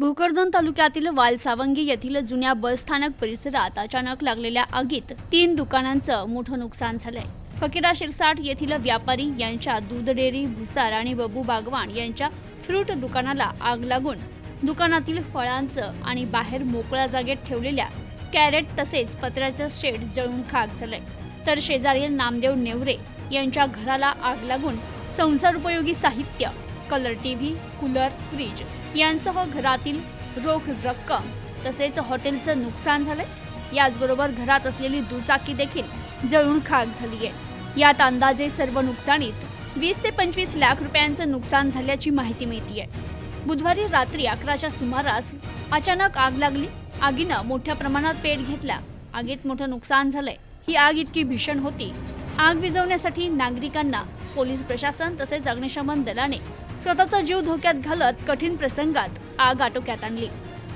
भोकरदन तालुक्यातील वालसावंगी येथील जुन्या बसस्थानक परिसरात अचानक लागलेल्या आगीत तीन दुकानांचं मोठं नुकसान झालंय. फकीरा शिरसाट येथील व्यापारी यांच्या दूध डेअरी भुसार आणि बबू बागवान यांच्या फ्रूट दुकानाला आग लागून दुकानातील फळांचं आणि बाहेर मोकळ्या जागेत ठेवलेल्या कॅरेट तसेच पत्र्याचं शेड जळून खाक झालंय. तर शेजारील नामदेव नेवरे यांच्या घराला आग लागून संसारोपयोगी साहित्य कलर टीव्ही कूलर फ्रीज यांसह घरातील रोख रक्कम तसेच हॉटेलचं नुकसान झालंय. याचबरोबर घरात असलेली दुचाकी देखील जळून खाक झाली आहे यात अंदाजे सर्व नुकसानीत वीस ते पंचवीस लाख रुपयांचं नुकसान झाल्याची माहिती मिळतीये. बुधवारी रात्री अकराच्या सुमारास अचानक आग लागली. आगीनं मोठ्या प्रमाणात पेट घेतला. आगीत मोठं नुकसान झालंय. ही आग इतकी भीषण होती. आग विझवण्यासाठी नागरिकांना पोलीस प्रशासन तसेच अग्निशमन दलाने स्वतःचा जीव धोक्यात घालत कठीण प्रसंगात आग आटोक्यात आणली.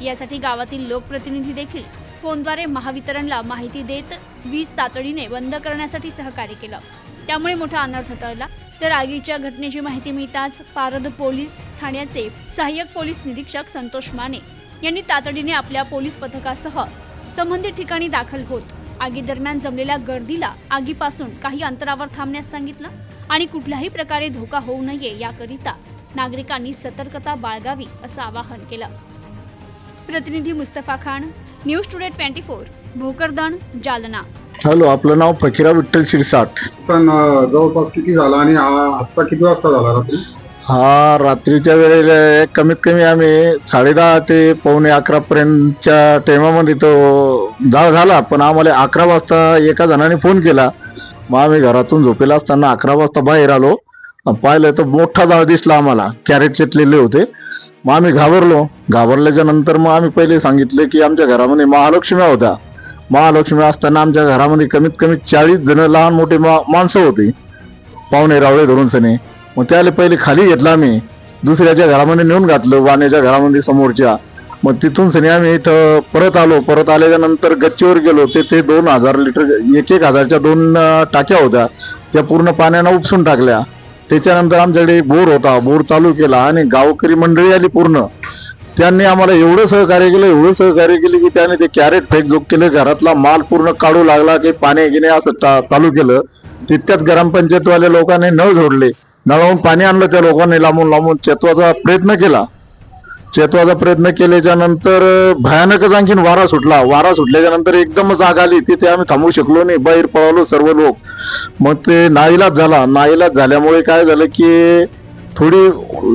यासाठी गावातील लोकप्रतिनिधी देखील फोनद्वारे महावितरणला माहिती देत वीज तातडीने बंद करण्यासाठी सहकार्य केलं. त्यामुळे मोठा अनर्थ टळला. तर आगीच्या घटनेची माहिती मिळताच पारद पोलीस ठाण्याचे सहाय्यक पोलीस निरीक्षक संतोष माने यांनी तातडीने आपल्या पोलीस पथकासह संबंधित ठिकाणी दाखल होत आगीदरम्यान जमलेल्या गर्दीला आगीपासून काही अंतरावर थांबण्यास सांगितलं आणि कुठल्याही प्रकारे धोका होऊ नये याकरिता नागरिकांनी सतर्कता बाळगावी असं आवाहन केलं. प्रतिनिधी Mustafa Khan news today twenty four Bhokardan Jalna. Hello आपलं नाव फकीरा विठ्ठल शिरसाट. अं, जवळपास किती झालं आणि हा आत्ता किती वाजता झाला रात्री? हा रात्रीच्या वेळेला कमीत कमी आम्ही साडेदहा ते पावणे अकरा पर्यंतच्या टायमामध्ये तो जाळ झाला पण आम्हाला अकरा वाजता एका जणाने फोन केला. मग आम्ही घरातून झोपेला असताना अकरा वाजता बाहेर आलो. पाहिलं तर मोठा जाळ दिसला आम्हाला. कॅरेट चिटलेले होते. मग आम्ही घाबरलो. घाबरल्याच्या नंतर मग आम्ही पहिले सांगितले की आमच्या घरामध्ये महालक्ष्म्या होत्या. महालक्ष्मी असताना आमच्या घरामध्ये कमीत कमी चाळीस जण लहान मोठे मा- माणसं होती. पाहुणे रावळे धरून सने. मग त्याला पहिले खाली घेतलं आम्ही. दुसऱ्याच्या घरामध्ये नेऊन घातलं वाण्याच्या घरामध्ये समोरच्या. मग तिथून सनी आम्ही इथं परत आलो. परत आल्याच्यानंतर गच्चीवर गेलो. ते ते दोन हजार लिटर एक एक हजारच्या दोन टाक्या होत्या. त्या पूर्ण पाण्यानं उपसून टाकल्या. त्याच्यानंतर आमच्याकडे एक बोर होता. बोर चालू केला आणि गावकरी मंडळी आली पूर्ण. त्यांनी आम्हाला एवढं सहकार्य केलं एवढं सहकार्य केलं की त्याने ते कॅरेट फेक जोग केलं. घरातला माल पूर्ण काढू लागला की पाणी घेणे असं टा- चालू केलं. तितक्यात ग्रामपंचायतवाल्या लोकांनी नळ जोडले नळावून पाणी आणलं त्या लोकांनी लांबून लांबून चेतवाचा प्रयत्न केला. चेतवाचा प्रयत्न केल्याच्यानंतर भयानकच आणखीन वारा सुटला. वारा सुटल्याच्या नंतर एकदमच आग आली. तिथे आम्ही थांबू शकलो नाही. बाहेर पळवलो सर्व लोक. मग ते नाईलाज झाला. नाईलाज झाल्यामुळे काय झालं की थोडी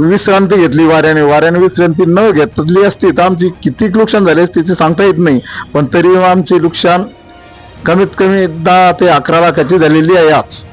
विश्रांती घेतली वाऱ्याने. वाऱ्याने विश्रांती न घेतली असती तर आमची किती नुकसान झाली असते ते सांगता येत नाही. पण तरी आमचे नुकसान कमीत कमी दहा ते अकरा लाखाची झालेली आहे आज.